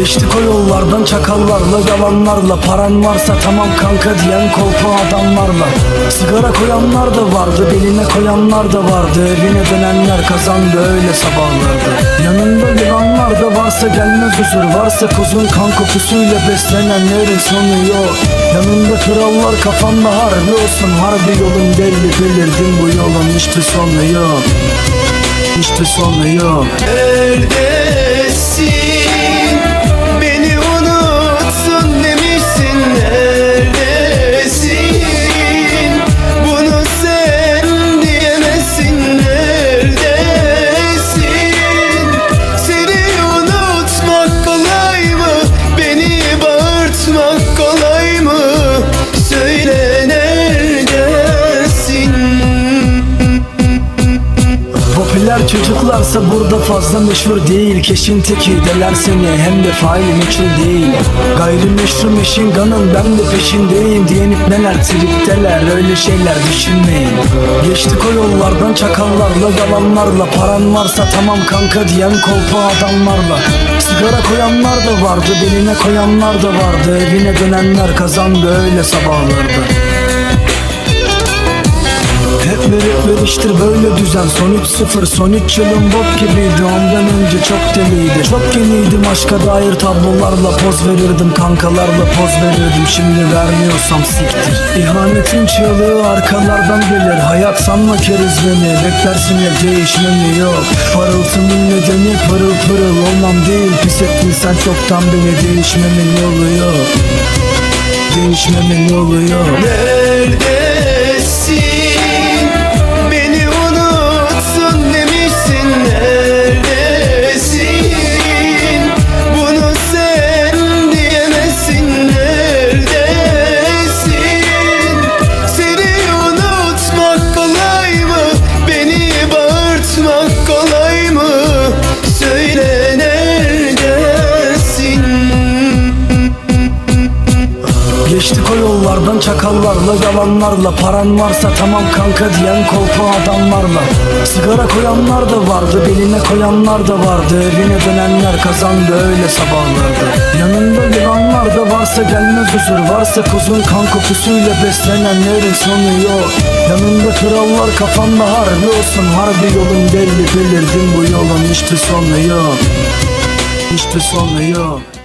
Geçtik o yollardan çakallarla yalanlarla. Paran varsa tamam kanka diyen kolpa adamlarla. Sigara koyanlar da vardı beline koyanlar da vardı. Evine dönenler kazandı öyle sabahlarda. Yanında yılanlar da varsa gelmez huzur Varsa kuzun kan kokusuyla beslenenlerin sonu yok. Yanında krallar kafanda harbi olsun Harbi yolun belli belirdim bu yolun hiçbir sonu yok. Hiçbir sonu yok. Neredesin? Bağırtmak kolay Popüler çocuklarsa burada fazla meşhur değil. Keşin teki deler seni hem de faili meçhul değil. Gayrimeşru meşin ganın ben de peşindeyim. Diyen neler tripteler öyle şeyler düşünmeyin. Geçtik o yollardan çakallarla yalanlarla. Paran varsa tamam kanka diyen kolpa adamlarla. Sigara koyanlar da vardı beline koyanlar da vardı. Evine dönenler kazandı öyle sabahlarda veriştir böyle düzen. Son 3-0 son 3 yılın bok gibiydi. Ondan önce çok deliydi. Çok yeniydim aşka dair tablolarla Poz verirdim. Kankalarla poz verirdim. Şimdi vermiyorsam siktir. İhanetin çığlığı arkalardan gelir. Hayat sanma keriz beni Beklersin ya değişmemi. Yok. Parıltımın nedeni pırıl pırıl olmam değil. Pis ettin sen çoktan beni Değişmemin yolu yok. Değişmemin yolu yok. Neredesin? Geçtik o yollardan çakallarla yalanlarla. Paran varsa tamam kanka diyen kolpa adamlarla. Sigara koyanlar da vardı beline koyanlar da vardı. Evine dönenler kazandı öyle sabahlarda. Yanında yılanlar da varsa gelmez huzur Varsa kuzun kan kokusuyla beslenenlerin sonu yok. Yanında krallar kafanda harbi olsun Harbi yolun belli belirdim bu yolun hiçbir sonu yok. Hiçbir sonu yok